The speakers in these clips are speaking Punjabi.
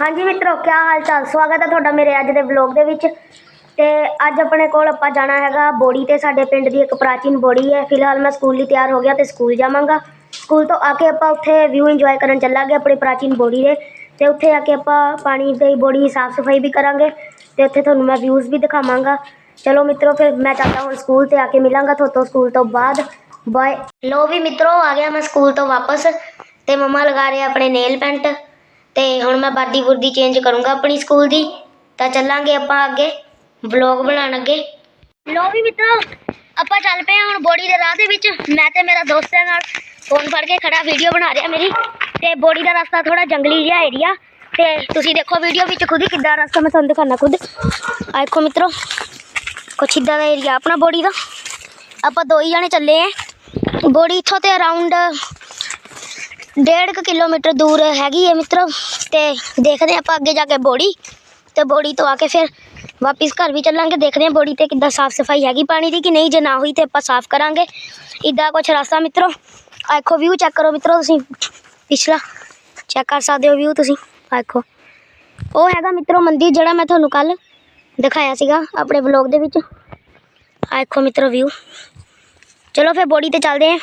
ਹਾਂਜੀ ਮਿੱਤਰੋ ਕੀ ਹਾਲ ਚਾਲ? ਸਵਾਗਤ ਹੈ ਤੁਹਾਡਾ ਮੇਰੇ ਅੱਜ ਦੇ ਵਲੌਗ ਦੇ ਵਿੱਚ। ਤੇ ਅੱਜ ਆਪਣੇ ਕੋਲ ਆਪਾਂ ਜਾਣਾ ਹੈਗਾ ਬੋੜੀ ਤੇ, ਸਾਡੇ ਪਿੰਡ ਦੀ ਇੱਕ ਪ੍ਰਾਚੀਨ ਬੋੜੀ ਹੈ। ਫਿਲਹਾਲ ਮੈਂ ਸਕੂਲ ਲਈ ਤਿਆਰ ਹੋ ਗਿਆ ਤੇ ਸਕੂਲ ਜਾਵਾਂਗਾ। ਸਕੂਲ ਤੋਂ ਆ ਕੇ ਆਪਾਂ ਉੱਥੇ ਵਿਊ ਇੰਜੋਏ ਕਰਨ ਚੱਲਾਂਗੇ ਆਪਣੀ ਪ੍ਰਾਚੀਨ ਬੋੜੀ ਦੇ। ਤੇ ਉੱਥੇ ਆ ਕੇ ਆਪਾਂ ਪਾਣੀ ਦੀ ਬੋੜੀ ਸਾਫ਼ ਸਫ਼ਾਈ ਵੀ ਕਰਾਂਗੇ ਤੇ ਉੱਥੇ ਤੁਹਾਨੂੰ ਮੈਂ ਵਿਊਜ਼ ਵੀ ਦਿਖਾਵਾਂਗਾ। ਚਲੋ ਮਿੱਤਰੋ, ਫਿਰ ਮੈਂ ਚੱਲਦਾ ਹੁਣ ਸਕੂਲ ਤੇ ਆ ਕੇ ਮਿਲਾਂਗਾ ਤੁਹਾਤੋਂ ਸਕੂਲ ਤੋਂ ਬਾਅਦ। ਬਾਏ ਲੋ ਵੀ ਮਿੱਤਰੋ, ਆ ਗਿਆ ਮੈਂ ਸਕੂਲ ਤੋਂ ਵਾਪਸ। ਤੇ ਮਮਾ ਲਗਾ ਰਹੇ ਆਪਣੇ ਨੇਲ ਪੈਂਟ ਤੇ ਹੁਣ ਮੈਂ ਵਰਦੀ ਵੁਰਦੀ ਚੇਂਜ ਕਰੂੰਗਾ ਆਪਣੀ ਸਕੂਲ ਦੀ। ਤਾਂ ਚੱਲਾਂਗੇ ਆਪਾਂ ਅੱਗੇ ਵਲੌਗ ਬਣਾਉਣ ਅੱਗੇ। ਲੋ ਵੀ ਮਿੱਤਰੋ, ਆਪਾਂ ਚੱਲ ਪਏ ਹਾਂ ਹੁਣ ਬੋੜੀ ਦੇ ਰਾਹ ਦੇ ਵਿੱਚ। ਮੈਂ ਤੇ ਮੇਰਾ ਦੋਸਤ ਹੈ ਨਾਲ ਫੋਨ ਫੜ ਕੇ ਖੜਾ ਵੀਡੀਓ ਬਣਾ ਰਿਹਾ ਮੇਰੀ। ਤੇ ਬੋੜੀ ਦਾ ਰਸਤਾ ਥੋੜਾ ਜੰਗਲੀ ਜਿਹਾ ਏਰੀਆ ਤੇ ਤੁਸੀਂ ਦੇਖੋ ਵੀਡੀਓ ਵਿੱਚ ਖੁਦ ਹੀ ਕਿੱਦਾਂ ਰਸਤਾ, ਮੈਂ ਤੁਹਾਨੂੰ ਦਿਖਾਣਾ ਖੁਦ। ਆ ਦੇਖੋ ਮਿੱਤਰੋ, ਕੁਛ ਇੱਦਾਂ ਦਾ ਏਰੀਆ ਆਪਣਾ ਬੋੜੀ ਦਾ। ਆਪਾਂ ਦੋ ਹੀ ਜਾਣੇ ਚੱਲੇ ਆਂ। ਬੋੜੀ ਇੱਥੋਂ ਤੇ ਅਰਾਊਂਡ ਡੇਢ ਕੁ ਕਿਲੋਮੀਟਰ ਦੂਰ ਹੈਗੀ ਹੈ ਮਿੱਤਰੋ, ਤੇ ਦੇਖਦੇ ਹਾਂ ਆਪਾਂ ਅੱਗੇ ਜਾ ਕੇ ਬੋੜੀ, ਤੇ ਬੋੜੀ ਤੋਂ ਆ ਕੇ ਫਿਰ ਵਾਪਿਸ ਘਰ ਵੀ ਚੱਲਾਂਗੇ, ਦੇਖਦੇ ਹਾਂ ਬੋੜੀ ਤੇ ਕਿੱਦਾਂ ਸਾਫ਼ ਸਫ਼ਾਈ ਹੈਗੀ ਪਾਣੀ ਦੀ ਕਿ ਨਹੀਂ, ਜੇ ਨਾ ਹੋਈ ਤੇ ਆਪਾਂ ਸਾਫ਼ ਕਰਾਂਗੇ। ਇੱਦਾਂ ਕੁਛ ਰਸਤਾ ਮਿੱਤਰੋ ਆਖੋ ਵਿਊ ਚੈੱਕ ਕਰੋ ਮਿੱਤਰੋ ਤੁਸੀਂ, ਪਿਛਲਾ ਚੈੱਕ ਕਰ ਸਕਦੇ ਹੋ ਵਿਊ ਤੁਸੀਂ ਆਖੋ ਉਹ ਹੈਗਾ ਮਿੱਤਰੋ ਮੰਦਿਰ ਜਿਹੜਾ ਮੈਂ ਤੁਹਾਨੂੰ ਕੱਲ ਦਿਖਾਇਆ ਸੀਗਾ ਆਪਣੇ ਵਲੌਗ ਦੇ ਵਿੱਚ ਆਖੋ ਦੇਖੋ ਮਿੱਤਰੋ ਵਿਊ ਚਲੋ ਫਿਰ ਬੋੜੀ ਤੇ ਚੱਲਦੇ ਹਾਂ।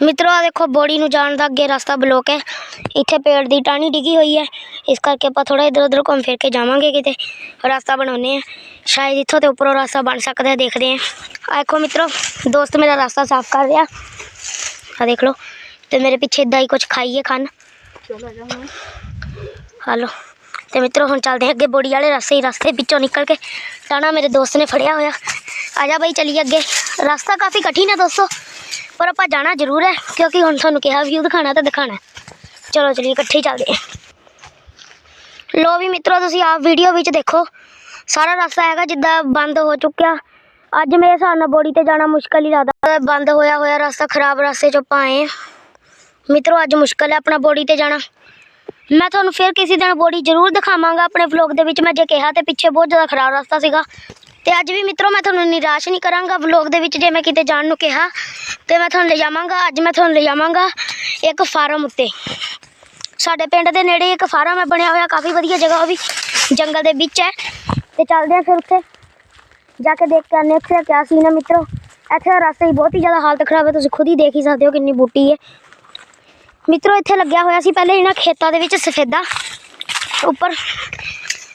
ਮਿੱਤਰੋ ਆ ਦੇਖੋ ਬੋੜੀ ਨੂੰ ਜਾਣ ਦਾ ਅੱਗੇ ਰਸਤਾ ਬਲੋਕ ਹੈ ਇੱਥੇ ਪੇੜ ਦੀ ਟਾਹਣੀ ਡਿੱਗੀ ਹੋਈ ਹੈ ਇਸ ਕਰਕੇ ਆਪਾਂ ਥੋੜਾ ਇਧਰ ਉਧਰ ਘੁੰਮ ਫਿਰ ਕੇ ਜਾਵਾਂਗੇ ਕਿਤੇ ਰਸਤਾ ਬਣਾਉਨੇ ਆ ਸ਼ਾਇਦ ਇੱਥੋਂ ਤੇ ਉੱਪਰੋਂ ਰਸਤਾ ਬਣ ਸਕਦਾ ਹੈ ਦੇਖਦੇ ਆ ਆ ਦੇਖੋ ਮਿੱਤਰੋ ਦੋਸਤ ਮੇਰਾ ਰਸਤਾ ਸਾਫ਼ ਕਰ ਰਿਹਾ ਆ ਦੇਖ ਲਓ ਤੇ ਮੇਰੇ ਪਿੱਛੇ ਇਦਾਂ ਹੀ ਕੁਝ ਖਾਈਏ ਖਾਣ ਹਲੋ ਤੇ ਮਿੱਤਰੋ ਹੁਣ ਚੱਲਦੇ ਹਾਂ ਅੱਗੇ ਬੋੜੀ ਵਾਲੇ ਰਸਤੇ ਹੀ ਰਸਤੇ ਵਿੱਚੋਂ ਨਿਕਲ ਕੇ ਟਾਣਾ ਮੇਰੇ ਦੋਸਤ ਨੇ ਫੜਿਆ ਹੋਇਆ ਆ ਜਾ ਬਾਈ ਚੱਲੀਏ ਅੱਗੇ ਰਸਤਾ ਕਾਫੀ ਕਠਿਨ ਹੈ ਦੋਸਤੋ ਪਰ ਆਪਾਂ ਜਾਣਾ ਜ਼ਰੂਰ ਹੈ, ਕਿਉਂਕਿ ਹੁਣ ਤੁਹਾਨੂੰ ਕਿਹਾ ਵਿਊ ਦਿਖਾਣਾ ਤਾਂ ਦਿਖਾਣਾ ਹੈ। ਚਲੋ ਚਲੀਏ, ਇਕੱਠੇ ਹੀ ਚੱਲਦੇ ਹਾਂ। ਲੋ ਵੀ ਮਿੱਤਰੋ, ਤੁਸੀਂ ਆਪ ਵੀਡੀਓ ਵਿੱਚ ਦੇਖੋ, ਸਾਰਾ ਰਸਤਾ ਹੈਗਾ ਜਿੱਦਾਂ ਬੰਦ ਹੋ ਚੁੱਕਿਆ। ਅੱਜ ਮੇਰੇ ਹਿਸਾਬ ਨਾਲ ਬੋੜੀ ਤੇ ਜਾਣਾ ਮੁਸ਼ਕਲ ਹੀ ਜ਼ਿਆਦਾ ਬੰਦ ਹੋਇਆ ਹੋਇਆ ਰਸਤਾ, ਖਰਾਬ ਰਸਤੇ ਚੋਂ ਆਪਾਂ ਆਏ ਹਾਂ। ਮਿੱਤਰੋ, ਅੱਜ ਮੁਸ਼ਕਲ ਹੈ ਆਪਣਾ ਬੋੜੀ ਤੇ ਜਾਣਾ। ਮੈਂ ਤੁਹਾਨੂੰ ਫਿਰ ਕਿਸੇ ਦਿਨ ਬੋੜੀ ਜ਼ਰੂਰ ਦਿਖਾਵਾਂਗਾ ਆਪਣੇ ਵਲੌਗ ਦੇ ਵਿੱਚ। ਮੈਂ ਜੇ ਕਿਹਾ ਤੇ ਪਿੱਛੇ ਬਹੁਤ ਜ਼ਿਆਦਾ ਖਰਾਬ ਰਸਤਾ ਸੀਗਾ। ਤੇ ਅੱਜ ਵੀ ਮਿੱਤਰੋ, ਮੈਂ ਤੁਹਾਨੂੰ ਨਿਰਾਸ਼ ਨਹੀਂ ਕਰਾਂਗਾ ਵਲੌਗ ਦੇ ਵਿੱਚ, ਜੇ ਮੈਂ ਕਿਤੇ ਜਾਣ ਨੂੰ ਕਿਹਾ। ਤੇ ਮੈਂ ਤੁਹਾਨੂੰ ਲੈ ਜਾਵਾਂਗਾ, ਅੱਜ ਮੈਂ ਤੁਹਾਨੂੰ ਲੈ ਜਾਵਾਂਗਾ ਇੱਕ ਫਾਰਮ ਉੱਤੇ। ਸਾਡੇ ਪਿੰਡ ਦੇ ਨੇੜੇ ਇੱਕ ਫਾਰਮ ਹੈ, ਬਣਿਆ ਹੋਇਆ, ਕਾਫੀ ਵਧੀਆ ਜਗ੍ਹਾ, ਉਹ ਵੀ ਜੰਗਲ ਦੇ ਵਿੱਚ ਹੈ। ਤੇ ਚੱਲਦੇ ਆ ਫਿਰ ਉੱਥੇ। ਜਾ ਕੇ ਦੇਖ ਕੇ ਆਨੇ ਉੱਥੇ ਕਿਆ ਸੀ ਹੈ ਮਿੱਤਰੋ। ਇੱਥੇ ਰਸਤੇ ਦੀ ਬਹੁਤ ਹੀ ਜ਼ਿਆਦਾ ਹਾਲਤ ਖਰਾਬ ਹੈ, ਤੁਸੀਂ ਖੁਦ ਹੀ ਦੇਖ ਹੀ ਸਕਦੇ ਹੋ ਕਿੰਨੀ ਬੂਟੀ ਹੈ। ਮਿੱਤਰੋ, ਇੱਥੇ ਲੱਗਿਆ ਹੋਇਆ ਸੀ ਪਹਿਲੇ ਇਹਨਾਂ ਖੇਤਾਂ ਦੇ ਵਿੱਚ ਸਫੇਦਾ ਉੱਪਰ।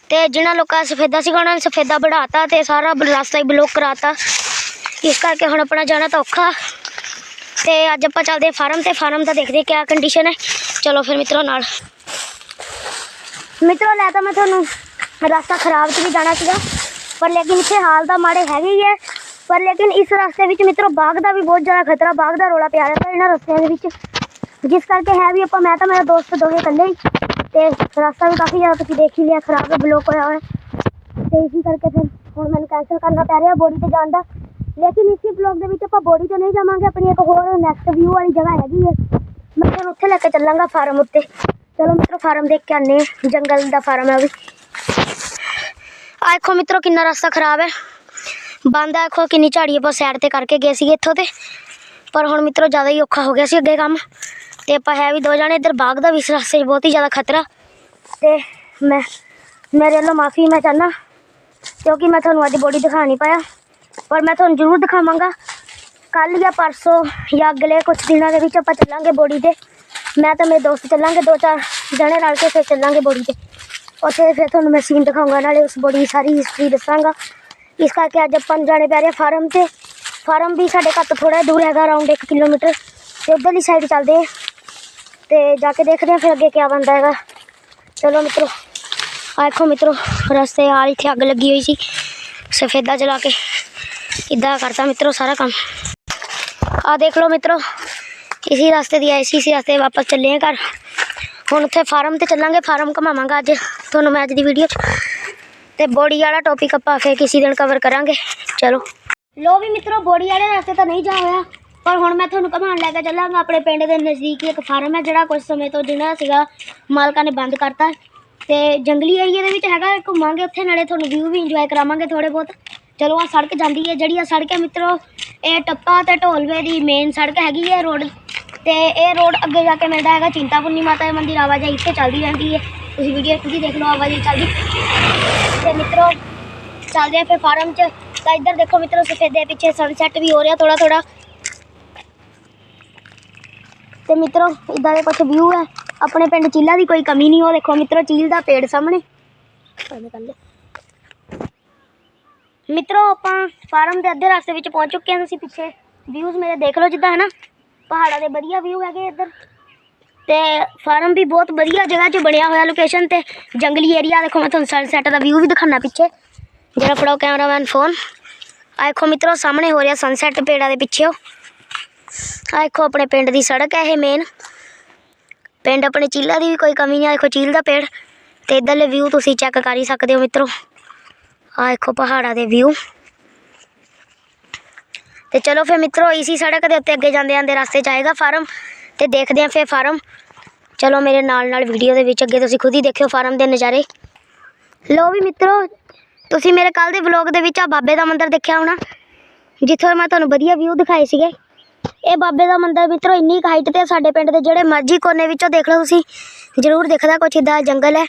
ਤੇ ਜਿਨ੍ਹਾਂ ਲੋਕਾਂ ਦਾ ਸਫੇਦਾ ਸੀਗਾ, ਉਹਨਾਂ ਨੇ ਸਫੇਦਾ ਵਧਾਤਾ ਤੇ ਸਾਰਾ ਰਸਤਾ ਹੀ ਬਲੌਕ ਕਰਾਤਾ। ਇਸ ਕਰਕੇ ਹੁਣ ਆਪਣਾ ਜਾਣਾ ਤਾਂ ਔਖਾ। ਤੇ ਅੱਜ ਆਪਾਂ ਚੱਲਦੇ ਹਾਂ ਫਾਰਮ ਤੇ ਫਾਰਮ ਦਾ ਦੇਖਦੇ ਕਿਆ ਕੰਡੀਸ਼ਨ ਹੈ। ਚਲੋ ਫਿਰ ਮਿੱਤਰੋ ਨਾਲ। ਮਿੱਤਰੋ, ਲੈ ਤਾਂ ਮੈਂ ਤੁਹਾਨੂੰ ਰਸਤਾ ਖਰਾਬ 'ਚ ਵੀ ਜਾਣਾ ਸੀਗਾ, ਪਰ ਲੇਕਿਨ ਇੱਥੇ ਹਾਲ ਤਾਂ ਮਾੜੇ ਹੈਗੇ ਹੀ ਹੈ। ਪਰ ਲੇਕਿਨ ਇਸ ਰਸਤੇ ਵਿੱਚ ਮਿੱਤਰੋ, ਬਾਗ ਦਾ ਵੀ ਬਹੁਤ ਜ਼ਿਆਦਾ ਖਤਰਾ, ਬਾਗ ਦਾ ਰੋਲਾ ਪਿਆ ਰਿਹਾ ਇਹਨਾਂ ਰਸਤਿਆਂ ਦੇ ਵਿੱਚ। ਜਿਸ ਕਰਕੇ ਹੈ ਵੀ ਆਪਾਂ, ਮੈਂ ਤਾਂ ਮੇਰਾ ਦੋਸਤ ਦੋਵੇਂ ਇਕੱਲੇ ਹੀ, ਤੇ ਰਸਤਾ ਵੀ ਕਾਫੀ ਜ਼ਿਆਦਾ ਤੁਸੀਂ ਦੇਖ ਹੀ ਲਿਆ, ਖਰਾਬ ਹੈ ਬਲੌਕ ਹੋਇਆ ਹੋਇਆ। ਤੇ ਇਸੇ ਕਰਕੇ ਫਿਰ ਹੁਣ ਮੈਨੂੰ ਕੈਂਸਲ ਕਰਨਾ ਪੈ ਰਿਹਾ ਬੋਡੀ ਤੇ ਜਾਣ ਦਾ। ਲੇਕਿਨ ਇਸੇ ਬਲੌਗ ਦੇ ਵਿੱਚ ਆਪਾਂ ਬੋਡੀ ਤੇ ਨਹੀਂ ਜਾਵਾਂਗੇ, ਆਪਣੀ ਇੱਕ ਹੋਰ ਨੈਕਸਟ ਵਿਊ ਵਾਲੀ ਜਗ੍ਹਾ ਹੈਗੀ ਹੈ। ਮੈਂ ਤੁਹਾਨੂੰ ਉੱਥੇ ਲੈ ਕੇ ਚੱਲਾਂਗਾ ਫਾਰਮ ਉੱਤੇ। ਚਲੋ ਮਿੱਤਰੋ ਫਾਰਮ ਦੇਖ ਕੇ ਆਨੇ ਜੰਗਲ ਦਾ ਫਾਰਮ ਹੈ ਉਹ ਵੀ। ਆਖੋ ਦੇਖੋ ਮਿੱਤਰੋ, ਕਿੰਨਾ ਰਸਤਾ ਖਰਾਬ ਹੈ। ਬੰਦ ਆਖੋ ਕਿੰਨੀ ਝਾੜੀ ਆਪਾਂ ਸਾਈਡ ਤੇ ਕਰਕੇ ਗਏ ਸੀਗੇ ਇੱਥੋਂ ਤੇ। ਪਰ ਹੁਣ ਮਿੱਤਰੋ, ਜ਼ਿਆਦਾ ਹੀ ਔਖਾ ਹੋ ਗਿਆ ਸੀ ਅੱਗੇ ਕੰਮ। ਤੇ ਆਪਾਂ ਹੈ ਵੀ ਦੋ ਜਾਣੇ, ਇੱਧਰ ਬਾਗ ਦਾ ਵੀ ਰਸਤੇ 'ਚ ਬਹੁਤ ਹੀ ਜ਼ਿਆਦਾ ਖਤਰਾ। ਤੇ ਮੈਂ, ਮੇਰੇ ਵੱਲੋਂ ਮਾਫੀ ਮੈਂ ਚਾਹੁੰਦਾ, ਕਿਉਂਕਿ ਮੈਂ ਤੁਹਾਨੂੰ ਅੱਜ ਬੋਡੀ ਦਿਖਾ ਨਹੀਂ ਪਾਇਆ। ਪਰ ਮੈਂ ਤੁਹਾਨੂੰ ਜ਼ਰੂਰ ਦਿਖਾਵਾਂਗਾ। ਕੱਲ ਜਾਂ ਪਰਸੋਂ ਜਾਂ ਅਗਲੇ ਕੁਝ ਦਿਨਾਂ ਦੇ ਵਿੱਚ ਆਪਾਂ ਚੱਲਾਂਗੇ ਬੋਡੀ ਤੇ। ਮੈਂ ਤੇ ਮੇਰੇ ਦੋਸਤ ਚੱਲਾਂਗੇ, ਦੋ ਚਾਰ ਜਣੇ ਰਲ ਕੇ ਫਿਰ ਚੱਲਾਂਗੇ ਬੋਡੀ ਤੇ। ਉੱਥੇ ਫਿਰ ਤੁਹਾਨੂੰ ਮੈਂ ਸੀਨ ਦਿਖਾਊਂਗਾ ਨਾਲੇ ਉਸ ਬੋਡੀ ਦੀ ਸਾਰੀ ਹਿਸਟਰੀ ਦੱਸਾਂਗਾ। ਇਸ ਕਰਕੇ ਅੱਜ ਆਪਾਂ ਜਾਣੇ ਪੈ ਰਹੇ ਫਾਰਮ ਤੇ। ਫਾਰਮ ਵੀ ਸਾਡੇ ਘਰ ਤੋਂ ਥੋੜਾ ਦੂਰ ਹੈਗਾ ਅਰਾਊਂਡ 1 ਕਿਲੋਮੀਟਰ। ਤੇ ਉਧਰਲੀ ਸਾਈਡ ਚੱਲਦੇ ਹਾਂ। ਤੇ ਜਾ ਕੇ ਦੇਖਦੇ ਹਾਂ ਫਿਰ ਅੱਗੇ ਕੀ ਬਣਦਾ ਹੈਗਾ। ਚਲੋ ਮਿੱਤਰੋ ਆਖੋ ਦੇਖੋ ਮਿੱਤਰੋ, ਰਸਤੇ ਆਲ ਇੱਥੇ ਅੱਗ ਲੱਗੀ ਹੋਈ ਸੀ। ਸਫੇਦਾ ਜਲਾ ਕੇ। ਇਦਾਂ ਕਰਤਾ ਮਿੱਤਰੋ ਸਾਰਾ ਕੰਮ? ਆ ਦੇਖ ਲਓ ਮਿੱਤਰੋ, ਇਸੀ ਰਸਤੇ ਦੀ ਆਏ ਸੀ ਇਸੀ ਰਸਤੇ ਵਾਪਸ ਚੱਲੇ ਆ ਘਰ। ਹੁਣ ਉੱਥੇ ਫਾਰਮ ਤੇ ਚੱਲਾਂਗੇ, ਫਾਰਮ ਘਮਾਵਾਂਗਾ ਅੱਜ। ਤੁਹਾਨੂੰ ਮੈਂ ਅੱਜ ਦੀ ਵੀਡੀਓ 'ਚ ਤੇ ਬੋਡੀ ਵਾਲਾ ਟੌਪਿਕ ਆਪਾਂ ਫੇਰ ਕਿਸੇ ਦਿਨ ਕਵਰ ਕਰਾਂਗੇ। ਚਲੋ। ਲੋ ਵੀ ਮਿੱਤਰੋ, ਬੋੜੀ ਵਾਲੇ ਰਸਤੇ ਤਾਂ ਨਹੀਂ ਜਾ ਹੋਇਆ, ਪਰ ਹੁਣ ਮੈਂ ਤੁਹਾਨੂੰ ਘਮਾਉਣ ਲੈ ਕੇ ਚੱਲਾਂਗਾ। ਆਪਣੇ ਪਿੰਡ ਦੇ ਨਜ਼ਦੀਕ ਇੱਕ ਫਾਰਮ ਹੈ, ਜਿਹੜਾ ਕੁਝ ਸਮੇਂ ਤੋਂ ਜਿਹੜਾ ਸੀਗਾ, ਮਾਲਕਾਂ ਨੇ ਬੰਦ ਕਰਤਾ। ਤੇ ਜੰਗਲੀ ਏਰੀਆ ਦੇ ਵਿੱਚ ਹੈਗਾ, ਘੁੰਮਾਂਗੇ ਉੱਥੇ, ਨਾਲੇ ਤੁਹਾਨੂੰ ਵਿਊ ਵੀ ਇੰਜੋਏ ਕਰਾਵਾਂਗੇ ਥੋੜੇ ਬਹੁਤ। ਚਲੋ ਆ ਸੜਕ ਜਾਂਦੀ ਹੈ, ਜਿਹੜੀ ਆ ਸੜਕ ਹੈ ਮਿੱਤਰੋ, ਇਹ ਟੱਪਾ ਤੇ ਢੋਲਵੇ ਦੀ ਮੇਨ ਸੜਕ ਹੈਗੀ ਹੈ ਰੋਡ ਤੇ, ਇਹ ਰੋਡ ਅੱਗੇ ਜਾ ਕੇ ਮਿਲਦਾ ਹੈਗਾ ਚਿੰਤਾਪੁਰਨੀ ਮਾਤਾ ਦੇ ਮੰਦਿਰ, ਆਵਾਜਾਈ ਇੱਥੇ ਚੱਲਦੀ ਰਹਿੰਦੀ ਹੈ। ਤੁਸੀਂ ਵੀਡੀਓ ਖੁਦ ਹੀ ਦੇਖ ਲਓ, ਆਵਾਜਾਈ ਚੱਲਦੀ। ਤੇ ਮਿੱਤਰੋ, ਚੱਲਦੇ ਆ ਫਿਰ ਫਾਰਮ 'ਚ। ਤਾਂ ਇੱਧਰ ਦੇਖੋ ਮਿੱਤਰੋ, ਸਫੇਦੇ ਪਿੱਛੇ ਸਨਸੈਟ ਵੀ ਹੋ ਰਿਹਾ ਥੋੜਾ ਥੋੜਾ ਤੇ ਮਿੱਤਰੋ ਇਦਾਂ ਦੇ ਕੁਝ ਵਿਊ ਹੈ। ਆਪਣੇ ਪਿੰਡ ਚੀਲਾ ਦੀ ਕੋਈ ਕਮੀ ਨਹੀਂ, ਉਹ ਦੇਖੋ ਮਿੱਤਰੋ, ਚੀਲ ਦਾ ਪੇੜ ਸਾਹਮਣੇ। ਮਿੱਤਰੋ, ਆਪਾਂ ਫਾਰਮ ਦੇ ਅੱਧੇ ਰਸਤੇ ਵਿੱਚ ਪਹੁੰਚ ਚੁੱਕੇ ਹਾਂ ਤੁਸੀਂ ਪਿੱਛੇ। ਵਿਊਜ਼ ਮੇਰੇ ਦੇਖ ਲਓ ਜਿੱਦਾਂ ਹੈ ਨਾ ਪਹਾੜਾਂ ਦੇ ਵਧੀਆ ਵਿਊ ਹੈਗੇ ਇੱਧਰ। ਤੇ ਫਾਰਮ ਵੀ ਬਹੁਤ ਵਧੀਆ ਜਗ੍ਹਾ 'ਚ ਬਣਿਆ ਹੋਇਆ ਲੋਕੇਸ਼ਨ ਤੇ। ਜੰਗਲੀ ਏਰੀਆ ਦੇਖੋ ਮੈਂ ਤੁਹਾਨੂੰ ਸਨਸੈਟ ਦਾ ਵਿਊ ਵੀ ਦਿਖਾਣਾ ਪਿੱਛੇ। ਜਿਹੜਾ ਫੜੋ ਕੈਮਰਾਮੈਨ ਫੋਨ ਆ ਦੇਖੋ ਮਿੱਤਰੋ, ਸਾਹਮਣੇ ਹੋ ਰਿਹਾ ਸਨਸੈਟ ਪੇੜਾਂ ਦੇ ਪਿੱਛੇ ਆ ਦੇਖੋ ਆਪਣੇ ਪਿੰਡ ਦੀ ਸੜਕ ਹੈ ਇਹ ਮੇਨ ਪਿੰਡ ਆਪਣੇ ਚੀਲਾ ਦੀ ਵੀ ਕੋਈ ਕਮੀ ਨਹੀਂ ਆ ਦੇਖੋ ਚੀਲ ਦਾ ਪੇੜ। ਤੇ ਇੱਧਰਲੇ ਵਿਊ ਤੁਸੀਂ ਚੈੱਕ ਕਰ ਹੀ ਸਕਦੇ ਹੋ ਮਿੱਤਰੋ। ਆ ਦੇਖੋ ਪਹਾੜਾਂ ਦੇ ਵਿਊ ਤੇ ਚਲੋ ਫਿਰ ਮਿੱਤਰੋ, ਇਸੀ ਸੜਕ ਦੇ ਉੱਤੇ ਅੱਗੇ ਜਾਂਦੇ ਜਾਂਦੇ ਰਸਤੇ 'ਚ ਆਏਗਾ ਫਾਰਮ ਤੇ ਦੇਖਦੇ ਆਂ ਫਿਰ ਫਾਰਮ ਚਲੋ ਮੇਰੇ ਨਾਲ ਨਾਲ ਵੀਡੀਓ ਦੇ ਵਿੱਚ ਅੱਗੇ ਤੁਸੀਂ ਖੁਦ ਹੀ ਦੇਖਿਓ ਫਾਰਮ ਦੇ ਨਜ਼ਾਰੇ। ਲੋ ਵੀ ਮਿੱਤਰੋ, ਤੁਸੀਂ ਮੇਰੇ ਕੱਲ ਦੇ ਵਲੌਗ ਦੇ ਵਿੱਚ ਆ ਬਾਬੇ ਦਾ ਮੰਦਿਰ ਦੇਖਿਆ ਹੋਣਾ? ਜਿੱਥੋਂ ਮੈਂ ਤੁਹਾਨੂੰ ਵਧੀਆ ਵਿਊ ਦਿਖਾਏ ਸੀਗੇ। ਇਹ ਬਾਬੇ ਦਾ ਮੰਦਿਰ ਮਿੱਤਰੋ, ਇੰਨੀ ਹਾਈਟ ਤੇ ਸਾਡੇ ਪਿੰਡ ਦੇ ਜਿਹੜੇ ਮਰਜ਼ੀ ਕੋਨੇ ਵਿੱਚੋਂ ਦੇਖ ਲਓ ਤੁਸੀਂ। ਜ਼ਰੂਰ ਦਿਖਦਾ ਕੁਛ ਇਦਾਂ ਜੰਗਲ ਹੈ।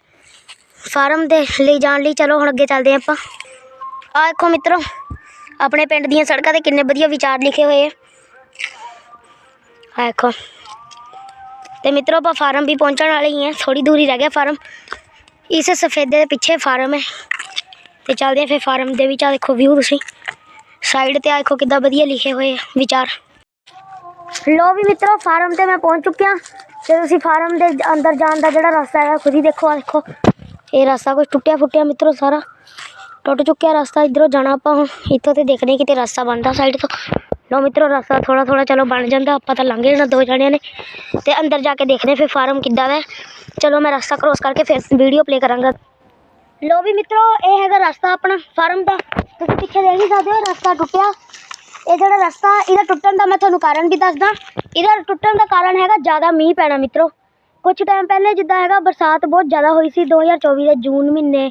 ਫਾਰਮ ਦੇ ਲਈ ਜਾਣ ਲਈ, ਚਲੋ ਹੁਣ ਅੱਗੇ ਚੱਲਦੇ ਹਾਂ ਆਪਾਂ। ਆ ਦੇਖੋ ਮਿੱਤਰੋ, ਆਪਣੇ ਪਿੰਡ ਦੀਆਂ ਸੜਕਾਂ ਤੇ ਕਿੰਨੇ ਵਧੀਆ ਵਿਚਾਰ ਲਿਖੇ ਹੋਏ ਆ। ਆ ਦੇਖੋ। ਤੇ ਮਿੱਤਰੋ, ਆਪਾਂ ਫਾਰਮ ਵੀ ਪਹੁੰਚਣ ਵਾਲੇ ਹੀ ਆ ਥੋੜੀ ਦੂਰੀ ਰਹਿ ਗਿਆ ਫਾਰਮ। ਇਸ ਸਫੇਦੇ ਦੇ ਪਿੱਛੇ ਫਾਰਮ ਹੈ। ਤੇ ਚੱਲਦੇ ਆ ਫਿਰ ਫਾਰਮ ਦੇ ਵਿੱਚ ਆ ਦੇਖੋ ਵਿਊ ਤੁਸੀਂ। ਸਾਈਡ ਤੇ ਆ ਦੇਖੋ ਕਿੱਦਾਂ ਵਧੀਆ ਲਿਖੇ ਹੋਏ ਆ ਵਿਚਾਰ। ਲੋ ਵੀ ਮਿੱਤਰੋ, ਫਾਰਮ ਤੇ ਮੈਂ ਪਹੁੰਚ ਚੁੱਕਿਆ। ਤੇ ਤੁਸੀਂ ਫਾਰਮ ਦੇ ਅੰਦਰ ਜਾਣ ਦਾ ਜਿਹੜਾ ਰਸਤਾ ਹੈ ਖੁਦ ਹੀ ਦੇਖੋ ਆ ਦੇਖੋ। ਇਹ ਰਸਤਾ ਕੁਝ ਟੁੱਟਿਆ ਫੁੱਟਿਆ ਮਿੱਤਰੋ ਸਾਰਾ। ਟੁੱਟ ਚੁੱਕਿਆ ਰਸਤਾ, ਇਧਰੋਂ ਜਾਣਾ ਆਪਾਂ ਹੁਣ। ਇੱਥੋਂ ਤੇ ਦੇਖਦੇ ਕਿਤੇ ਰਸਤਾ ਬਣਦਾ ਸਾਈਡ ਤੋਂ। ਲੋ ਮਿੱਤਰੋ, ਰਸਤਾ ਥੋੜਾ ਥੋੜਾ ਚਲੋ ਬਣ ਜਾਂਦਾ। ਆਪਾਂ ਤਾਂ ਲੰਘੇ ਜਾਣਾ ਦੋ ਜਣਿਆਂ ਨੇ। ਤੇ ਅੰਦਰ ਜਾ ਕੇ ਦੇਖਦੇ ਫਿਰ ਫਾਰਮ ਕਿੱਦਾਂ ਦਾ ਚਲੋ ਮੈਂ ਰਸਤਾ ਕ੍ਰੋਸ ਕਰਕੇ ਫਿਰ ਵੀਡੀਓ ਪਲੇ ਕਰਾਂਗਾ। ਲੋ ਵੀ ਮਿੱਤਰੋ, ਇਹ ਹੈਗਾ ਰਸਤਾ ਆਪਣਾ, ਫਾਰਮ ਦਾ। ਤੁਸੀਂ ਪਿੱਛੇ ਦੇਖ ਹੀ ਸਕਦੇ ਹੋ, ਰਸਤਾ ਟੁੱਟਿਆ। ਇਹ ਜਿਹੜਾ ਰਸਤਾ, ਇਹਦਾ ਟੁੱਟਣ ਦਾ ਮੈਂ ਤੁਹਾਨੂੰ ਕਾਰਨ ਵੀ ਦੱਸਦਾ। ਇਹਦਾ ਟੁੱਟਣ ਦਾ ਕਾਰਨ ਹੈਗਾ ਜ਼ਿਆਦਾ ਮੀਂਹ ਪੈਣਾ ਮਿੱਤਰੋ। ਕੁਝ ਟਾਈਮ ਪਹਿਲੇ ਜਿੱਦਾਂ ਹੈਗਾ ਬਰਸਾਤ ਬਹੁਤ ਜ਼ਿਆਦਾ ਹੋਈ ਸੀ 2024 ਦੇ ਜੂਨ ਮਹੀਨੇ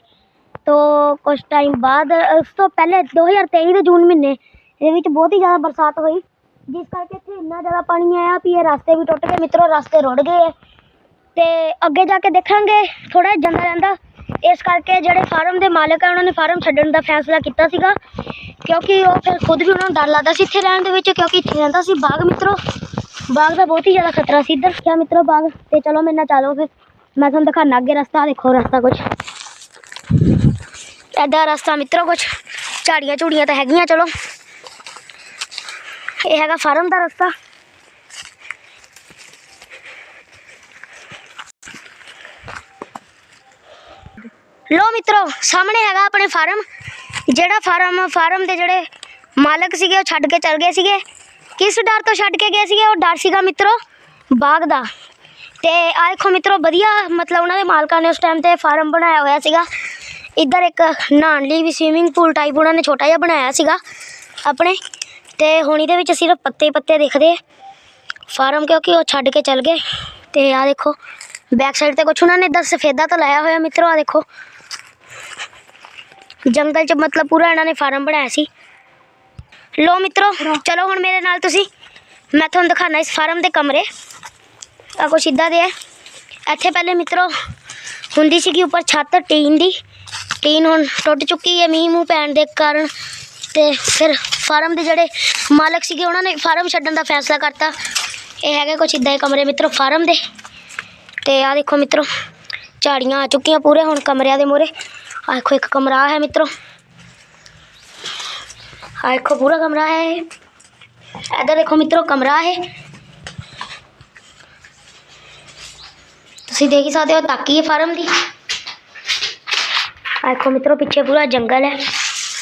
ਤੋਂ ਕੁਝ ਟਾਈਮ ਬਾਅਦ, ਉਸ ਤੋਂ ਪਹਿਲੇ 2023 ਦੇ ਜੂਨ ਮਹੀਨੇ ਇਹਦੇ ਵਿੱਚ ਬਹੁਤ ਹੀ ਜ਼ਿਆਦਾ ਬਰਸਾਤ ਹੋਈ। ਜਿਸ ਕਰਕੇ ਇੱਥੇ ਇੰਨਾ ਜ਼ਿਆਦਾ ਪਾਣੀ ਆਇਆ ਵੀ ਇਹ ਰਸਤੇ ਵੀ ਟੁੱਟ ਗਏ, ਮਿੱਤਰੋ ਰਸਤੇ ਰੁੜ ਗਏ ਹੈ ਤੇ ਅੱਗੇ ਜਾ ਕੇ ਦੇਖਾਂਗੇ ਥੋੜਾ ਜਾਂਦਾ ਰਹਿੰਦਾ। ਇਸ ਕਰਕੇ ਜਿਹੜੇ ਫਾਰਮ ਦੇ ਮਾਲਕ ਆ, ਉਹਨਾਂ ਨੇ ਫਾਰਮ ਛੱਡਣ ਦਾ ਫੈਸਲਾ ਕੀਤਾ ਸੀਗਾ। ਕਿਉਂਕਿ ਉਹ ਫਿਰ ਖੁਦ ਵੀ ਉਹਨਾਂ ਨੂੰ ਡਰ ਲੱਗਦਾ ਸੀ ਇੱਥੇ ਰਹਿਣ ਦੇ ਵਿੱਚ, ਕਿਉਂਕਿ ਇੱਥੇ ਰਹਿੰਦਾ ਸੀ ਬਾਗ, ਮਿੱਤਰੋ। ਬਾਗ ਦਾ ਬਹੁਤ ਹੀ ਜ਼ਿਆਦਾ ਖਤਰਾ ਸੀ ਇੱਧਰ। ਕਿਆ ਮਿੱਤਰੋ, ਬਾਗ ਤੇ ਚਲੋ ਮੇਰੇ ਨਾਲ ਚੱਲੋ ਫਿਰ। ਮੈਂ ਤੁਹਾਨੂੰ ਦਿਖਾਣਾ ਅੱਗੇ ਰਸਤਾ ਦੇਖੋ ਰਸਤਾ ਕੁਝ ਐਡਾ ਰਸਤਾ ਮਿੱਤਰੋ ਕੁਝ ਝਾੜੀਆਂ ਝੂੜੀਆਂ ਤਾਂ ਹੈਗੀਆਂ, ਚਲੋ। ਇਹ ਹੈਗਾ ਫਾਰਮ ਦਾ ਰਸਤਾ। ਲੋ ਮਿੱਤਰੋ, ਸਾਹਮਣੇ ਹੈਗਾ ਆਪਣੇ ਫਾਰਮ। ਜਿਹੜਾ ਫਾਰਮ ਫਾਰਮ ਦੇ ਜਿਹੜੇ ਮਾਲਕ ਸੀਗੇ, ਉਹ ਛੱਡ ਕੇ ਚਲ ਗਏ ਸੀਗੇ। ਕਿਸ ਡਰ ਤੋਂ ਛੱਡ ਕੇ ਗਏ ਸੀਗੇ? ਉਹ ਡਰ ਸੀਗਾ ਮਿੱਤਰੋ, ਬਾਗ ਦਾ। ਤੇ ਆ ਦੇਖੋ ਮਿੱਤਰੋ, ਵਧੀਆ ਮਤਲਬ ਉਹਨਾਂ ਦੇ ਮਾਲਕਾਂ ਨੇ ਉਸ ਟਾਈਮ ਤੇ ਫਾਰਮ ਬਣਾਇਆ ਹੋਇਆ ਸੀਗਾ। ਇੱਧਰ ਇੱਕ ਨਹਾਉਣ ਲਈ ਵੀ ਸਵੀਮਿੰਗ ਪੂਲ ਟਾਈਪ ਉਹਨਾਂ ਨੇ ਛੋਟਾ ਜਿਹਾ ਬਣਾਇਆ ਸੀਗਾ ਆਪਣੇ। ਤੇ ਹੁਣ ਇਹਦੇ ਵਿੱਚ ਸਿਰਫ ਪੱਤੇ ਪੱਤੇ ਦਿਖਦੇ ਆ। ਫਾਰਮ ਕਿਉਂਕਿ ਉਹ ਛੱਡ ਕੇ ਚੱਲ ਗਏ। ਤੇ ਆ ਦੇਖੋ ਬੈਕ ਸਾਈਡ ਤੇ ਕੁਛ ਉਹਨਾਂ ਨੇ ਇੱਧਰ ਸਫੇਦਾ ਤਾਂ ਲਾਇਆ ਹੋਇਆ ਮਿੱਤਰੋ ਆ ਦੇਖੋ। ਜੰਗਲ 'ਚ ਮਤਲਬ ਪੂਰਾ ਇਹਨਾਂ ਨੇ ਫਾਰਮ ਬਣਾਇਆ ਸੀ। ਲੋ ਮਿੱਤਰੋ, ਚਲੋ ਹੁਣ ਮੇਰੇ ਨਾਲ ਤੁਸੀਂ, ਮੈਂ ਤੁਹਾਨੂੰ ਦਿਖਾਣਾ ਇਸ ਫਾਰਮ ਦੇ ਕਮਰੇ। ਆ ਕੁਛ ਇੱਦਾਂ ਦੇ ਹੈ ਇੱਥੇ ਪਹਿਲੇ ਮਿੱਤਰੋ, ਹੁੰਦੀ ਸੀਗੀ ਉੱਪਰ ਛੱਤ, ਟੀਨ ਦੀ। ਟੀਨ ਹੁਣ ਟੁੱਟ ਚੁੱਕੀ ਹੈ, ਮੀਂਹ ਮੂੰਹ ਪੈਣ ਦੇ ਕਾਰਨ। ਤੇ ਫਿਰ ਫਾਰਮ ਦੇ ਜਿਹੜੇ ਮਾਲਕ ਸੀਗੇ, ਉਹਨਾਂ ਨੇ ਫਾਰਮ ਛੱਡਣ ਦਾ ਫੈਸਲਾ ਕਰਤਾ। ਇਹ ਹੈਗੇ ਕੁਛ ਇੱਦਾਂ ਦੇ ਕਮਰੇ ਮਿੱਤਰੋ, ਫਾਰਮ ਦੇ। ਤੇ ਆ ਦੇਖੋ ਮਿੱਤਰੋ, ਝਾੜੀਆਂ ਆ ਚੁੱਕੀਆਂ ਪੂਰੇ ਹੁਣ ਕਮਰਿਆਂ ਦੇ ਮੂਹਰੇ। ਆ ਦੇਖੋ, ਇੱਕ ਕਮਰਾ ਹੈ ਮਿੱਤਰੋ। ਆ ਦੇਖੋ ਪੂਰਾ ਕਮਰਾ ਹੈ ਇਹ ਇੱਧਰ ਦੇਖੋ ਮਿੱਤਰੋ ਕਮਰਾ ਹੈ ਤੁਸੀਂ ਦੇਖ ਹੀ ਸਕਦੇ ਹੋ ਤਾਕੀ ਹੈ ਫਾਰਮ ਦੀ ਆ ਦੇਖੋ ਮਿੱਤਰੋ ਪਿੱਛੇ ਪੂਰਾ ਜੰਗਲ ਹੈ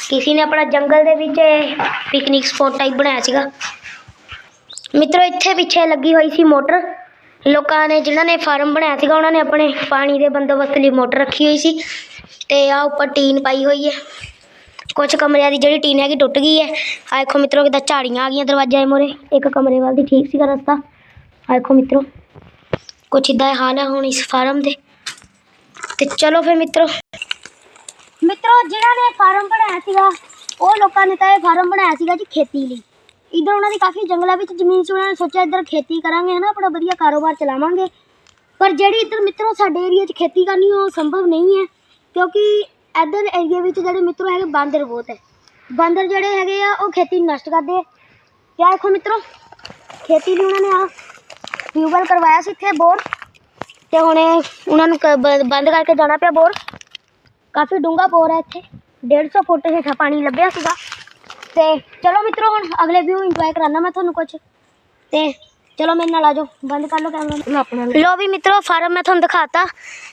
ਕਿਸੇ ਨੇ ਆਪਣਾ ਜੰਗਲ ਦੇ ਵਿੱਚ ਪਿਕਨਿਕ ਸਪੌਟ ਟਾਈਪ ਬਣਾਇਆ ਸੀਗਾ ਮਿੱਤਰੋ ਇੱਥੇ ਪਿੱਛੇ ਲੱਗੀ ਹੋਈ ਸੀ ਮੋਟਰ ਲੋਕਾਂ ਨੇ ਜਿਨ੍ਹਾਂ ਨੇ ਫਾਰਮ ਬਣਾਇਆ ਸੀਗਾ ਉਹਨਾਂ ਨੇ ਆਪਣੇ ਪਾਣੀ ਦੇ ਬੰਦੋਬਸਤ ਲਈ ਮੋਟਰ ਰੱਖੀ ਹੋਈ ਸੀ ਤੇ ਆ ਉੱਪਰ ਟੀਨ ਪਾਈ ਹੋਈ ਹੈ ਕੁਝ ਕਮਰਿਆਂ ਦੀ ਜਿਹੜੀ ਟੀਨ ਹੈਗੀ ਟੁੱਟ ਗਈ ਹੈ। ਆ ਦੇਖੋ ਮਿੱਤਰੋ ਕਿੱਦਾਂ ਝਾੜੀਆਂ ਆ ਗਈਆਂ ਦਰਵਾਜ਼ੇ ਦੇ ਮੂਹਰੇ। ਇੱਕ ਕਮਰੇ ਵੱਲ ਦੀ ਠੀਕ ਸੀਗਾ ਰਸਤਾ। ਆ ਦੇਖੋ ਮਿੱਤਰੋ, ਕੁਛ ਇਦਾਂ ਦਾ ਹਾਲ ਹੈ ਹੁਣ ਇਸ ਫਾਰਮ ਦੇ। ਤੇ ਚਲੋ ਫਿਰ ਮਿੱਤਰੋ। ਮਿੱਤਰੋ ਜਿਹੜਾ ਨੇ ਫਾਰਮ ਬਣਾਇਆ ਸੀਗਾ, ਉਹ ਲੋਕਾਂ ਨੇ ਤਾਂ ਇਹ ਫਾਰਮ ਬਣਾਇਆ ਸੀਗਾ ਜੀ ਖੇਤੀ ਲਈ। ਇੱਧਰ ਉਹਨਾਂ ਦੀ ਕਾਫੀ ਜੰਗਲਾਂ ਵਿੱਚ ਜ਼ਮੀਨ ਸੀ, ਉਹਨਾਂ ਨੇ ਸੋਚਿਆ ਇੱਧਰ ਖੇਤੀ ਕਰਾਂਗੇ, ਹਨਾ, ਆਪਣਾ ਵਧੀਆ ਕਾਰੋਬਾਰ ਚਲਾਵਾਂਗੇ। ਪਰ ਜਿਹੜੀ ਇੱਧਰ ਮਿੱਤਰੋ, ਸਾਡੇ ਏਰੀਆ 'ਚ ਖੇਤੀ ਕਰਨੀ ਉਹ ਸੰਭਵ ਨਹੀਂ ਹੈ, ਕਿਉਂਕਿ ਇੱਧਰ ਏਰੀਆ ਵਿੱਚ ਜਿਹੜੇ ਮਿੱਤਰੋ ਹੈਗੇ, ਬਾਂਦਰ ਬਹੁਤ ਹੈ। ਬਾਂਦਰ ਜਿਹੜੇ ਹੈਗੇ ਆ, ਉਹ ਖੇਤੀ ਨਸ਼ਟ ਕਰਦੇ ਆ। ਕਿਆ ਦੇਖੋ ਮਿੱਤਰੋ, ਖੇਤੀ ਲਈ ਉਹਨਾਂ ਨੇ ਆ ਟਿਊਬਵੈਲ ਕਰਵਾਇਆ ਸੀ ਇੱਥੇ ਬੋਰ। ਤੇ ਹੁਣ ਉਹਨਾਂ ਨੂੰ ਕ- ਬੰਦ ਕਰਕੇ ਜਾਣਾ ਪਿਆ ਬੋਰ। ਕਾਫੀ ਡੂੰਘਾ ਬੋਰ ਹੈ ਇੱਥੇ। 150 ਫੁੱਟ ਹੇਠਾਂ ਪਾਣੀ ਲੱਭਿਆ ਸੀਗਾ। ਤੇ ਚਲੋ ਮਿੱਤਰੋ, ਹੁਣ ਅਗਲੇ ਵਿਊ ਇੰਜੋਏ ਕਰਾਨਾ ਮੈਂ ਤੁਹਾਨੂੰ ਕੁਝ ਤੇ ਚਲੋ ਮੇਰੇ ਨਾਲ ਆ ਜਾਓ ਬੰਦ ਕਰ ਲਓ ਕੈਮਰਾ ਲੋ ਵੀ ਮਿੱਤਰੋ ਫਾਰਮ ਮੈਂ ਤੁਹਾਨੂੰ ਦਿਖਾਤਾ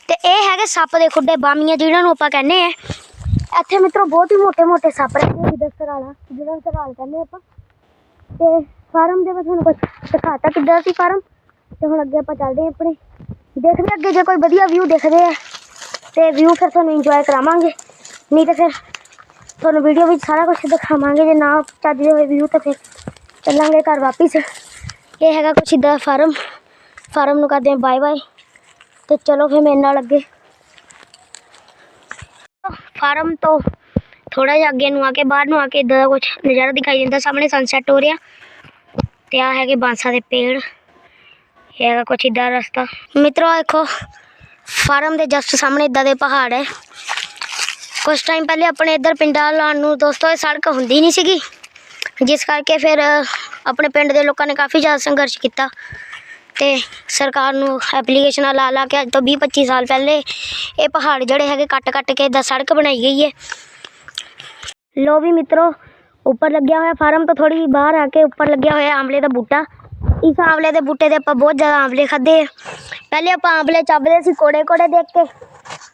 ਤੇ ਇਹ ਹੈਗੇ ਸੱਪ ਦੇ ਖੁੱਡੇ ਬਾਮੀਆਂ ਜਿਹਨਾਂ ਨੂੰ ਆਪਾਂ ਕਹਿੰਦੇ ਆ। ਇੱਥੇ ਮਿੱਤਰੋ ਬਹੁਤ ਹੀ ਮੋٹے-ਮੋٹے ਸੱਪ ਰਹਿੰਦੇ ਜਿੱਦਾਂ ਸਰਾਲਾ ਜਿਹੜਾ ਸਰਾਲ ਕਹਿੰਦੇ ਆਪਾਂ। ਤੇ ਫਾਰਮ ਦੇ ਵਿੱਚ ਤੁਹਾਨੂੰ ਕੁਝ ਦਿਖਾਤਾ ਕਿੱਦਾਂ ਸੀ ਫਾਰਮ। ਤੇ ਹੁਣ ਅੱਗੇ ਆਪਾਂ ਚੱਲਦੇ ਆ ਆਪਣੇ। ਦੇਖਦੇ ਅੱਗੇ ਜੇ ਕੋਈ ਵਧੀਆ ਵਿਊ ਦੇਖਦੇ ਆ। ਤੇ ਵਿਊ ਫਿਰ ਤੁਹਾਨੂੰ ਇੰਜੋਏ ਕਰਾਵਾਂਗੇ। ਨਹੀਂ ਤਾਂ ਫਿਰ ਤੁਹਾਨੂੰ ਵੀਡੀਓ ਵਿੱਚ ਸਾਰਾ ਕੁਝ ਦਿਖਾਵਾਂਗੇ। ਜੇ ਨਾ ਚੱਜ ਦੇ ਹੋਏ ਵਿਊ ਤਾਂ ਫਿਰ ਚੱਲਾਂਗੇ ਘਰ ਵਾਪਿਸ। ਇਹ ਹੈਗਾ ਕੁਛ ਇੱਦਾਂ ਫਾਰਮ। ਫਾਰਮ ਨੂੰ ਕਰਦੇ ਹਾਂ ਬਾਏ ਬਾਏ। ਤੇ ਚਲੋ ਫਿਰ ਮੇਰੇ ਨਾਲ ਅੱਗੇ। ਫਾਰਮ ਤੋਂ ਥੋੜਾ ਜਿਹਾ ਅੱਗੇ ਨੂੰ ਆ ਕੇ ਬਾਹਰ ਨੂੰ ਆ ਕੇ ਇਦਾਂ ਦਾ ਕੁਝ ਨਜ਼ਾਰਾ ਦਿਖਾਈ ਦਿੰਦਾ। ਸਾਹਮਣੇ ਸਨਸੈਟ ਹੋ ਰਿਹਾ। ਤੇ ਆ ਹੈਗੇ ਬਾਂਸਾ ਦੇ ਪੇੜ। ਇਹ ਹੈਗਾ ਕੁਛ ਇੱਦਾਂ ਦਾ ਰਸਤਾ। ਮਿੱਤਰੋ ਦੇਖੋ, ਫਾਰਮ ਦੇ ਜਸਟ ਸਾਹਮਣੇ ਇਦਾਂ ਦੇ ਪਹਾੜ ਹੈ। ਕੁਝ ਟਾਈਮ ਪਹਿਲੇ ਆਪਣੇ ਇੱਧਰ ਪਿੰਡਾਂ ਲਾਉਣ ਨੂੰ ਦੋਸਤੋ, ਇਹ ਸੜਕ ਹੁੰਦੀ ਨਹੀਂ ਸੀਗੀ। ਜਿਸ ਕਰਕੇ ਫਿਰ ਆਪਣੇ ਪਿੰਡ ਦੇ ਲੋਕਾਂ ਨੇ ਕਾਫੀ ਜ਼ਿਆਦਾ ਸੰਘਰਸ਼ ਕੀਤਾ ਤੇ ਸਰਕਾਰ ਨੂੰ ਐਪਲੀਕੇਸ਼ਨਾਂ ਲਾ ਲਾ ਕੇ ਅੱਜ ਤੋਂ 20 25 ਸਾਲ ਪਹਿਲੇ ਇਹ ਪਹਾੜ ਜਿਹੜੇ ਹੈਗੇ ਕੱਟ ਕੱਟ ਕੇ ਇਦਾਂ ਸੜਕ ਬਣਾਈ ਗਈ ਹੈ ਲੋ ਵੀ ਮਿੱਤਰੋ, ਉੱਪਰ ਲੱਗਿਆ ਹੋਇਆ ਫਾਰਮ ਤੋਂ ਥੋੜੀ ਬਾਹਰ ਆ ਕੇ ਉੱਪਰ ਲੱਗਿਆ ਹੋਇਆ ਆਮਲੇ ਦਾ ਬੂਟਾ। ਇਸ ਆਮਲੇ ਦੇ ਬੂਟੇ ਦੇ ਆਪਾਂ ਬਹੁਤ ਜ਼ਿਆਦਾ ਆਮਲੇ ਖਾਦੇ ਪਹਿਲੇ ਆਪਾਂ ਆਮਲੇ ਚੱਬਦੇ ਸੀ ਕੋੜੇ ਕੋੜੇ ਦੇਖ ਕੇ।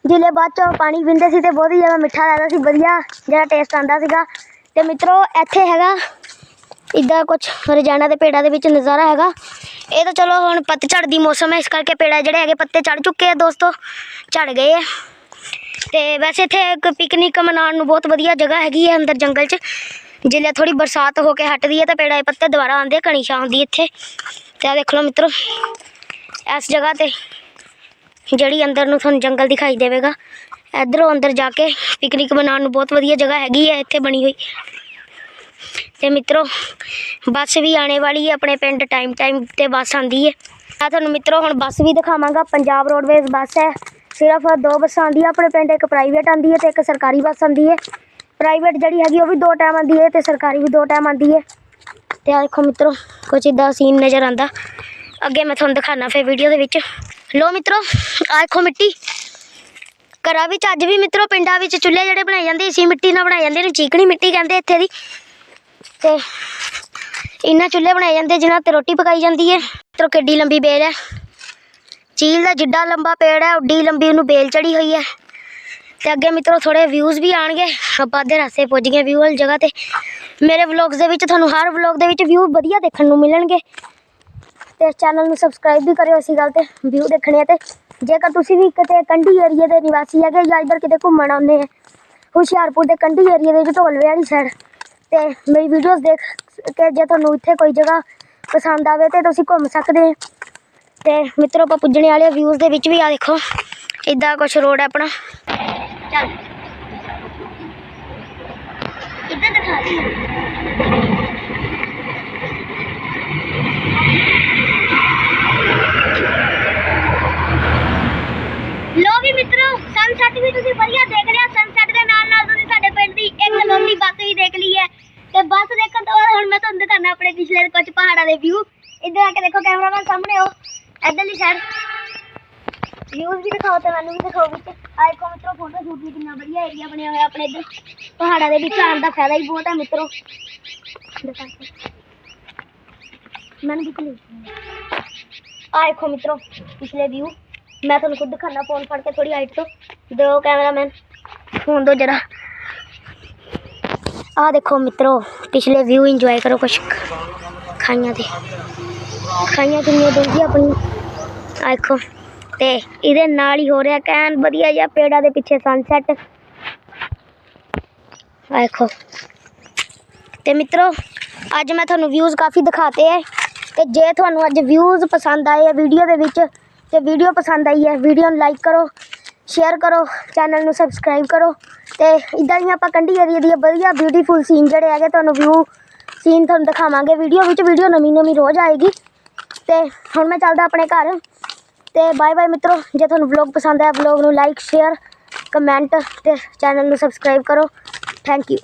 ਜਿਲੇ ਬਾਅਦ ਚੋਂ ਪਾਣੀ ਪੀਂਦੇ ਸੀ ਤੇ ਬਹੁਤ ਹੀ ਜ਼ਿਆਦਾ ਮਿੱਠਾ ਲੱਗਦਾ ਸੀ, ਵਧੀਆ ਜਿਹੜਾ ਟੇਸਟ ਆਉਂਦਾ ਸੀਗਾ। ਤੇ ਮਿੱਤਰੋ ਇੱਥੇ ਹੈਗਾ ਇੱਦਾਂ ਕੁਝ ਰਜਾਨਾ ਦੇ ਪੇੜਾਂ ਦੇ ਵਿੱਚ ਨਜ਼ਾਰਾ ਹੈਗਾ। ਇਹ ਤਾਂ ਚਲੋ ਹੁਣ ਪੱਤਝੜ ਦੀ ਮੌਸਮ ਹੈ ਇਸ ਕਰਕੇ ਪੇੜਾ ਜਿਹੜੇ ਹੈਗੇ ਪੱਤੇ ਚੜ ਚੁੱਕੇ ਆ ਦੋਸਤੋ ਝੜ ਗਏ ਆ। ਤੇ ਵੈਸੇ ਇੱਥੇ ਇੱਕ ਪਿਕਨਿਕ ਮਨਾਉਣ ਨੂੰ ਬਹੁਤ ਵਧੀਆ ਜਗ੍ਹਾ ਹੈਗੀ ਹੈ ਅੰਦਰ ਜੰਗਲ 'ਚ। ਜਿਲੇ ਥੋੜੀ ਬਰਸਾਤ ਹੋ ਕੇ ਹਟਦੀ ਹੈ ਤਾਂ ਪੇੜਾ ਦੇ ਪੱਤੇ ਦੁਬਾਰਾ ਆਉਂਦੇ ਆ, ਕਣੀ ਛਾਂ ਹੁੰਦੀ ਇੱਥੇ। ਤੇ ਆ ਦੇਖ ਲਓ ਮਿੱਤਰੋ ਇਸ ਜਗ੍ਹਾ ਤੇ ਜਿਹੜੀ ਅੰਦਰ ਨੂੰ ਤੁਹਾਨੂੰ ਜੰਗਲ ਦਿਖਾਈ ਦੇਵੇਗਾ। ਇਧਰੋਂ ਅੰਦਰ ਜਾ ਕੇ ਪਿਕਨਿਕ ਮਨਾਉਣ ਨੂੰ ਬਹੁਤ ਵਧੀਆ ਜਗ੍ਹਾ ਹੈਗੀ ਹੈ ਇੱਥੇ ਬਣੀ ਹੋਈ। ਤੇ ਮਿੱਤਰੋ, ਬੱਸ ਵੀ ਆਣੇ ਵਾਲੀ ਹੈ ਆਪਣੇ ਪਿੰਡ ਟਾਈਮ ਟਾਈਮ ਤੇ ਬੱਸ ਆਂਦੀ ਹੈ ਮੈਂ ਤੁਹਾਨੂੰ ਮਿੱਤਰੋ, ਹੁਣ ਬੱਸ ਵੀ ਦਿਖਾਵਾਂਗਾ, ਪੰਜਾਬ ਰੋਡਵੇਜ਼ ਬੱਸ ਹੈ। ਸਿਰਫ ਦੋ ਬੱਸਾਂ ਆਉਂਦੀਆਂ ਆਪਣੇ ਪਿੰਡ ਇੱਕ ਪ੍ਰਾਈਵੇਟ ਆਂਦੀ ਹੈ ਤੇ ਇੱਕ ਸਰਕਾਰੀ ਬੱਸ ਆਂਦੀ ਹੈ ਪ੍ਰਾਈਵੇਟ ਜਿਹੜੀ ਹੈਗੀ ਉਹ ਵੀ ਦੋ ਟਾਈਮ ਆਂਦੀ ਹੈ ਤੇ ਸਰਕਾਰੀ ਵੀ ਦੋ ਟਾਈਮ ਆਂਦੀ ਹੈ ਤੇ ਆ ਦੇਖੋ ਮਿੱਤਰੋ ਕੁਝ ਇਦਾਂ ਸੀਨ ਨਜ਼ਰ ਆਂਦਾ ਅੱਗੇ ਮੈਂ ਤੁਹਾਨੂੰ ਦਿਖਾਣਾ ਫਿਰ ਵੀਡੀਓ ਦੇ ਵਿੱਚ। ਲੋ ਮਿੱਤਰੋ ਆ ਦੇਖੋ ਮਿੱਟੀ। ਘਰਾਂ ਵਿੱਚ ਅੱਜ ਵੀ ਮਿੱਤਰੋ ਪਿੰਡਾਂ ਵਿੱਚ ਚੁੱਲ੍ਹੇ ਜਿਹੜੇ ਬਣਾਏ ਜਾਂਦੇ ਸੀ ਮਿੱਟੀ ਨਾਲ ਬਣਾਏ ਜਾਂਦੇ ਨੇ, ਚੀਕਣੀ ਮਿੱਟੀ ਕਹਿੰਦੇ ਇੱਥੇ ਦੀ। ਤੇ ਇਹਨਾਂ ਚੁੱਲ੍ਹੇ ਬਣਾਏ ਜਾਂਦੇ ਜਿਨ੍ਹਾਂ ਤੇ ਰੋਟੀ ਪਕਾਈ ਜਾਂਦੀ ਹੈ ਮਿੱਤਰੋ ਕਿੱਡੀ ਲੰਬੀ ਬੇਲ ਹੈ। ਚੀਲ ਦਾ ਜਿੱਡਾ ਲੰਬਾ ਪੇੜ ਹੈ, ਉੱਡੀ ਲੰਬੀ ਉਹਨੂੰ ਬੇਲ ਚੜੀ ਹੋਈ ਹੈ। ਤੇ ਅੱਗੇ ਮਿੱਤਰੋ ਥੋੜੇ ਵਿਊਜ਼ ਵੀ ਆਣਗੇ ਆਪਾਂ ਅੱਧੇ ਰਸਤੇ ਪੁੱਜ ਗਏ ਵਿਊ ਵਾਲੀ ਜਗ੍ਹਾ ਤੇ। ਮੇਰੇ ਵਲੌਗਸ ਦੇ ਵਿੱਚ ਤੁਹਾਨੂੰ ਹਰ ਵਲੌਗ ਦੇ ਵਿੱਚ ਵਿਊ ਵਧੀਆ ਦੇਖਣ ਨੂੰ ਮਿਲਣਗੇ। ਤੇ ਚੈਨਲ ਨੂੰ ਸਬਸਕ੍ਰਾਈਬ ਵੀ ਕਰਿਓ ਇਸੀ ਗੱਲ ਤੇ ਵਿਊ ਦੇਖਣੇ ਆ ਤੇ। ਜੇਕਰ ਤੁਸੀਂ ਵੀ ਕਿਤੇ ਕੰਢੀ ਏਰੀਆ ਦੇ ਨਿਵਾਸੀ ਹੈਗੇ ਜਾਂ ਇੱਧਰ ਕਿਤੇ ਘੁੰਮਣ ਆਉਂਦੇ ਆ, ਹੁਸ਼ਿਆਰਪੁਰ ਦੇ ਕੰਢੀ ਏਰੀਆ ਦੇ ਵਿੱਚ ਢੋਲਵੇ ਵਾਲੀ ਸਾਈਡ ਤੇ ਮੇਰੀ ਵੀਡੀਓਜ਼ ਦੇਖ ਕੇ ਜੇ ਤੁਹਾਨੂੰ ਇੱਥੇ ਕੋਈ ਜਗ੍ਹਾ ਪਸੰਦ ਆਵੇ ਤੇ ਤੁਸੀਂ ਘੁੰਮ ਸਕਦੇ ਤੇ ਮਿੱਤਰੋ, ਆਪਾਂ ਪੁੱਜਣੇ ਵਾਲੇ ਵਿਊਜ਼ ਦੇ ਵਿੱਚ ਵੀ ਆ ਦੇਖੋ ਇਦਾਂ ਕੁਛ ਰੋਡ ਹੈ ਆਪਣਾ। ਚੱਲ। ਇੱਧਰ ਦਿਖਾ ਦੀ ਲੋ ਵੀ ਮਿੱਤਰੋ ਸਨਸੈਟ ਵੀ ਤੁਸੀਂ ਵਧੀਆ ਦੇਖ ਲਿਆ ਸਨਸੈਟ ਦੇ ਨਾਲ ਨਾਲ ਤੁਸੀਂ ਸਾਡੇ ਪਿੰਡ ਦੀ ਇੱਕ ਲੋਮੀ ਬੱਸ ਵੀ ਦੇਖ ਲਈ ਹੈ ਤੇ ਬੱਸ ਦੇਖਣ ਤੋਂ ਬਾਅਦ ਹੁਣ ਮੈਂ ਤੁਹਾਨੂੰ ਦਿਖਾਣਾ ਆਪਣੇ ਪਿਛਲੇ ਕੁਝ ਪਹਾੜਾਂ ਦੇ ਵਿਊ ਇੱਧਰ ਆ ਕੇ ਦੇਖੋ ਕੈਮਰਾਮੈਨ ਸਾਹਮਣੇ ਹੋ ਇੱਧਰਲੀ ਸਾਈਡ ਵਿਊਜ਼ ਵੀ ਦਿਖਾਓ ਤੇ ਮੈਨੂੰ ਵੀ ਦਿਖਾਓ ਵਿੱਚ ਆਹ ਮਿੱਤਰੋ ਫੋਟੋ ਸ਼ੂਟ ਵੀ ਕਿੰਨਾ ਵਧੀਆ ਏਰੀਆ ਬਣਿਆ ਹੋਇਆ ਆਪਣੇ ਇੱਧਰ। ਪਹਾੜਾਂ ਦੇ ਵਿੱਚ ਆਉਣ ਦਾ ਫਾਇਦਾ ਹੀ ਬਹੁਤ ਹੈ ਮਿੱਤਰੋ। ਮੈਨੂੰ ਦਿਖ ਨਹੀਂ ਆਹ ਮਿੱਤਰੋ, ਪਿਛਲੇ ਵਿਊ ਮੈਂ ਤੁਹਾਨੂੰ ਖੁਦ ਦਿਖਾਣਾ ਫੋਨ ਫੜ ਕੇ ਥੋੜੀ ਹਾਈਟ ਤੋਂ। ਦੋ ਕੈਮਰਾਮੈਨ ਫੋਨ ਦੋ ਜਰਾ। ਆਹ ਦੇਖੋ ਮਿੱਤਰੋ, ਪਿਛਲੇ ਵਿਊ ਇੰਜੋਏ ਕਰੋ ਕੁਛ। ਖਾਈਆਂ ਤੇ। ਖਾਈਆਂ ਕਿੰਨੀਆਂ ਡੂੰਘੀਆਂ ਆਪਣੀ। ਆਹ ਦੇਖੋ। ਤੇ ਇਹਦੇ ਨਾਲ ਹੀ ਹੋ ਰਿਹਾ ਕੈਨ। ਵਧੀਆ ਜਿਹਾ ਪੇੜਾਂ ਦੇ ਪਿੱਛੇ ਸਨਸੈਟ ਵੇਖੋ ਦੇਖੋ। ਤੇ ਮਿੱਤਰੋ, ਅੱਜ ਮੈਂ ਤੁਹਾਨੂੰ ਵਿਊਜ਼ ਕਾਫੀ ਦਿਖਾਤੇ ਹੈ ਤੇ ਜੇ ਤੁਹਾਨੂੰ ਅੱਜ ਵਿਊਜ਼ ਪਸੰਦ ਆਏ ਆ ਵੀਡੀਓ ਦੇ ਵਿੱਚ, ਤੇ ਵੀਡੀਓ ਪਸੰਦ ਆਈ ਹੈ ਵੀਡੀਓ ਨੂੰ ਲਾਈਕ ਕਰੋ ਸ਼ੇਅਰ ਕਰੋ ਚੈਨਲ ਨੂੰ ਸਬਸਕ੍ਰਾਈਬ ਕਰੋ। ਤੇ ਇਦਾਂ ਹੀ ਆਪਾਂ ਕੰਢੀ ਏਰੀਆ ਦੀਆਂ ਵਧੀਆ ਬਿਊਟੀਫੁਲ ਸੀਨ ਜਿਹੜੇ ਹੈਗੇ ਤੁਹਾਨੂੰ ਵਿਊ ਸੀਨ ਤੁਹਾਨੂੰ ਦਿਖਾਵਾਂਗੇ। ਵੀਡੀਓ ਵਿੱਚ ਵੀਡੀਓ ਨਵੀਂ ਨਵੀਂ ਰੋਜ਼ ਆਏਗੀ। ਤੇ ਹੁਣ ਮੈਂ ਚੱਲਦਾ ਆਪਣੇ ਘਰ। ਤੇ ਬਾਏ ਬਾਏ ਮਿੱਤਰੋ, ਜੇ ਤੁਹਾਨੂੰ ਵਲੌਗ ਪਸੰਦ ਆਇਆ ਵਲੌਗ ਨੂੰ ਲਾਈਕ ਸ਼ੇਅਰ ਕਮੈਂਟ ਤੇ ਚੈਨਲ ਨੂੰ ਸਬਸਕ੍ਰਾਈਬ ਕਰੋ। Thank you